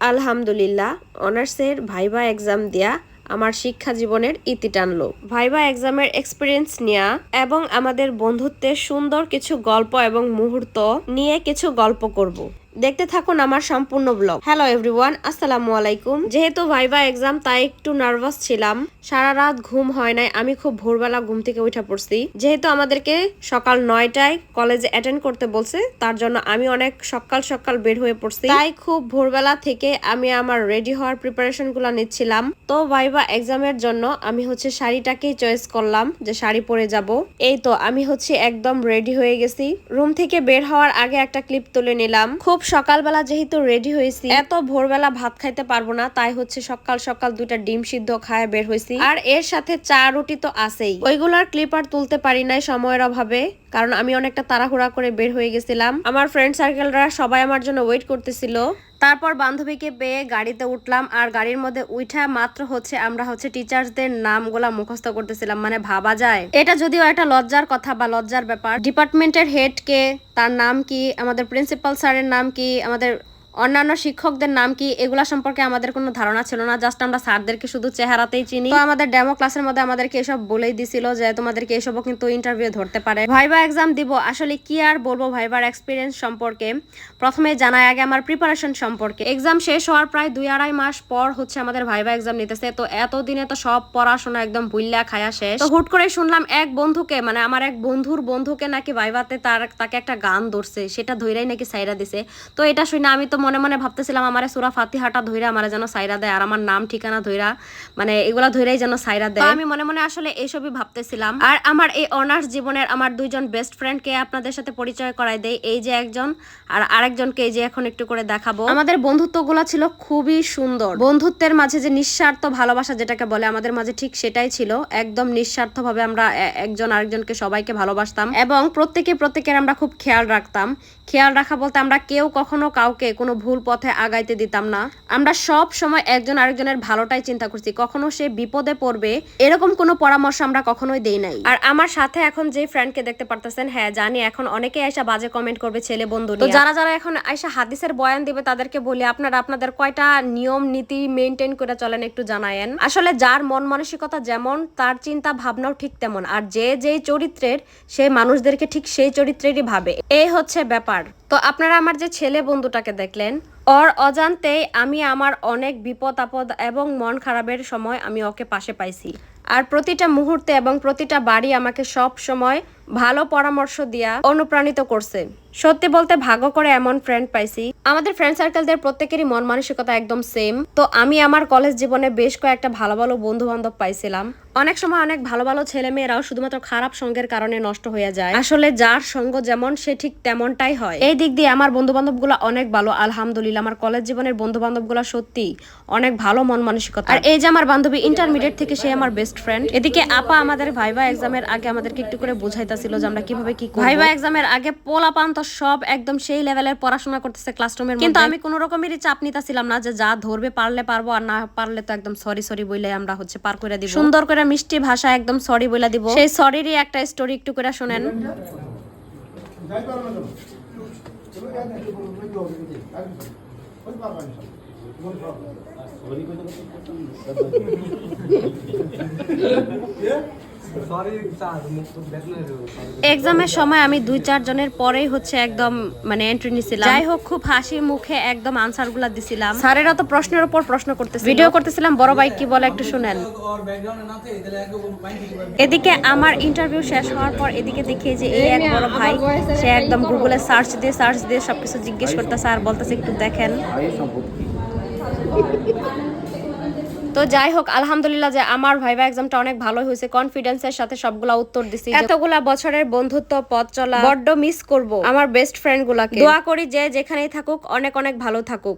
আলহামদুলিল্লাহ, অনার্সের viva exam দেয়া আমার শিক্ষা জীবনের ইতি টানলো। ভাইবা এক্সামের এক্সপিরিয়েন্স নেওয়া এবং আমাদের বন্ধুত্বের সুন্দর কিছু গল্প এবং মুহূর্ত নিয়ে কিছু গল্প করব। দেখতে থাকুন আমার সম্পূর্ণ ব্লগ হ্যালো এভরিওয়ান আসসালামু আলাইকুম। যেহেতু ভাইবা এক্সাম তাই একটু নার্ভাস ছিলাম। সারা রাত ঘুম হয় নাই, আমি খুব ভোরবেলা ঘুম থেকে উঠে পড়ছি। যেহেতু আমাদেরকে সকাল নয়টায় কলেজে অ্যাটেন্ড করতে বলছে, তার জন্য আমি অনেক সকাল সকাল বের হয়ে পড়ছি। তাই খুব ভোরবেলা থেকে আমি আমার রেডি হওয়ার প্রিপারেশনগুলো নিচ্ছিলাম। তো ভাইবা এক্সামের জন্য আমি হচ্ছে শাড়িটাকেই চয়েস করলাম যে শাড়ি পরে যাব। এই তো আমি হচ্ছে একদম রেডি হয়ে গেছি। রুম থেকে বের হওয়ার আগে একটা ক্লিপ তুলে নিলাম। খুব সকালবেলা যেহেতু রেডি হয়েছি, এত ভোরবেলা ভাত খাইতে পারব না, তাই হচ্ছে সকাল সকাল দুইটা ডিম সিদ্ধ খায় বের হয়েছি। আর এর সাথে চা রুটি তো আছেই। ওইগুলার ক্লিপ আর তুলতে পারি নাই সময়ের অভাবে, কারণ আমি অনেকটা তাড়াহুড়া করে বের হয়ে গেছিলাম। আমার ফ্রেন্ড সার্কেলরা সবাই আমার জন্য ওয়েট করতেছিল। তারপর বান্ধবীকে পেয়ে গাড়িতে উঠলাম আর গাড়ির মধ্যে উঠা মাত্র হচ্ছে আমরা হচ্ছে টিচার্সদের নামগুলা মুখস্থ করতেছিলাম। মানে ভাবা যায়। এটা যদিও একটা লজ্জার কথা বা লজ্জার ব্যাপার। ডিপার্টমেন্টের হেড কে, তার নাম কি, আমাদের প্রিন্সিপাল স্যারের নাম কি, আমাদের অন্যান্য শিক্ষকদের নাম কি এগুলা সম্পর্কে আমাদের কোনো ধারণা ছিল না জাস্ট আমরা স্যারদেরকে শুধু চেহারাতেই চিনি। তো আমাদের ডেমো ক্লাসের মধ্যে আমাদেরকে এসব বলেই দিছিল যে তোমাদেরকে এসবও কিন্তু ইন্টারভিউ ধরতে পারে। ভাইবা এক্সাম দিব, আসলে কি আর বলব ভাইবার এক্সপিরিয়েন্স সম্পর্কে? প্রথমে জানাই আগে আমার প্রিপারেশন সম্পর্কে। এক্সাম শেষ হওয়ার প্রায় দুই আড়াই মাস পর হচ্ছে আমাদের ভাইবা এক্সাম নিতেছে, তো এতদিনে তো সব পড়াশোনা একদম ভুল্লা খায়া শেষ। তো হুট করে শুনলাম এক বন্ধুকে মানে আমার এক বন্ধুর বন্ধুকে নাকি ভাইবাতে তার, তাকে একটা গান ধরছে, সেটা ধইরাই নাকি সাইরা দিছে। তো এটা শুনে আমি তো মনে মনে ভাবতেছিলাম আমার সুরা ফাতিহাটা ধইরা আমার যেন সাইরা দেয় আর আমার নাম ঠিকানা ধইরা মানে এগুলা ধইরাই যেন সাইরা দেয়। আমি মনে মনে আসলে এইসবই ভাবতেছিলাম। আর আমার এই অনার্স জীবনের আমার দুইজন বেস্ট ফ্রেন্ডকে আপনাদের সাথে পরিচয় করাই দেই এই যে একজন আর আরেকজনকে এই যে এখন একটু করে দেখাবো। আমাদের বন্ধুত্বগুলো ছিল খুবই সুন্দর। বন্ধুত্বের মাঝে যে নিঃস্বার্থ ভালোবাসা যেটাকে বলে আমাদের মাঝে ঠিক সেটাই ছিল। একদম নিঃস্বার্থ ভাবে আমরা একজন আরেকজনকে সবাইকে ভালোবাসতাম এবং প্রত্যেকে প্রত্যেকের আমরা খুব খেয়াল রাখতাম। খেয়াল রাখা বলতে আমরা কেউ কখনো কাউকে কোনো ভুল পথে আগাইতে দিতাম না। আমরা সব সময় একজন আরেকজনের ভালোটাই চিন্তা করছি কখনো সে বিপদে পড়বে এরকম কোনো পরামর্শ আমরা কখনোই দেই নাই। আর আমার সাথে এখন যে ফ্রেন্ডকে দেখতে পারতেছেন হ্যাঁ জানি এখন অনেকে আইসা বাজে কমেন্ট করবে ছেলে বন্ধু তো যারা যারা এখন আইসা হাদিসের বয়ান দিবে তাদেরকে বলি আপনারা আপনাদের কয়টা নিয়ম নীতি মেনটেন করে চলেন একটু জানায়েন। আসলে যার মন মানসিকতা যেমন তার চিন্তা ভাবনাও ঠিক তেমন। আর যে যেই চরিত্রের সে মানুষদেরকে ঠিক সেই চরিত্রেরই ভাবে। এই হচ্ছে ব্যাপার। তো আপনারা আমার যে ছেলে বন্ধুটাকে দেখলেন ওর অজান্তেই আমি আমার অনেক বিপদ, আপদ এবং মন খারাপের সময় আমি ওকে পাশে পাইছি। আর প্রতিটা মুহূর্তে এবং প্রতিটা বাড়ি আমাকে সব সময় ভালো পরামর্শ দিয়া অনুপ্রাণিত করছে। সত্যি বলতে ভাগ্য করে এমন ফ্রেন্ড পাইছি। আমাদের ফ্রেন্ড সার্কেলদের প্রত্যেকেরই মন মানসিকতা একদম সেম তো আমি আমার কলেজ জীবনে বেশ কয়েকটা ভালো ভালো বন্ধু বান্ধব পাইছিলাম। অনেক সময় অনেক ভালো ভালো ছেলে মেয়েরাও শুধুমাত্র খারাপ সঙ্গের কারণে নষ্ট হয়ে যায়। আসলে যার সঙ্গ যেমন, সে ঠিক তেমনটাই হয়। এই দিক দিয়ে আমার বন্ধু বান্ধব অনেক ভালো, আলহামদুলিল্লাহ। আমার কলেজ জীবনের বন্ধু বান্ধব সত্যি অনেক ভালো মন মানসিকতা। আর এই যে আমার বান্ধবী ইন্টারমিডিয়েট থেকে সে আমার বেস্ট ফ্রেন্ড এদিকে আপা আমাদের ভাইবা এক্সামের আগে আমাদেরকে একটু করে বুঝাইতাছিল যে আমরা কীভাবে কি ভাইবা এক্সামের আগে পোলা পান তো সব একদম সেই লেভেলের পড়াশোনা করতেছে ক্লাসরুমের কিন্তু আমি কোনো রকমেরই চাপ নিতাছিলাম না যে যা ধরবে পারলে পারব আর না পারলে তো একদম সরি সরি বলে আমরা হচ্ছে পার করে দিব। সুন্দর করে মিষ্টি ভাষা একদম সরি বলে দিব। সেই সরিরই একটা স্টোরি একটু করে শোনেন। সরি এক্সামের সময় আমি দুই চারজনের পরেই হচ্ছে একদম মানে এন্ট্রি নিছিলাম। যাই হোক খুব হাসি মুখে একদম আনসারগুলা দিছিলাম। স্যারেরা তো প্রশ্নের উপর প্রশ্ন করতেছে ভিডিও করতেছিলাম বড় ভাই কি বলে একটু শুনেন। এদিকে আমার ইন্টারভিউ শেষ হওয়ার পর এদিকে দেখি যে এই এক বড় ভাই সে একদম গুগলে সার্চ দিয়ে সার্চ দিয়ে সবকিছু জিজ্ঞেস করতেছে আর বলতেছে একটু দেখেন। তো যাই হোক আলহামদুলিল্লাহ যে আমার ভাইবা এক্সামটা অনেক ভালো হয়েছে। কনফিডেন্সের সাথে সবগুলা উত্তর দিছি এতগুলা বছরের বন্ধুত্ব পথ চলা বড্ড মিস করব। আমার বেস্ট ফ্রেন্ড গুলাকে। দোয়া করি যে যেখানেই থাকুক অনেক অনেক ভালো থাকুক।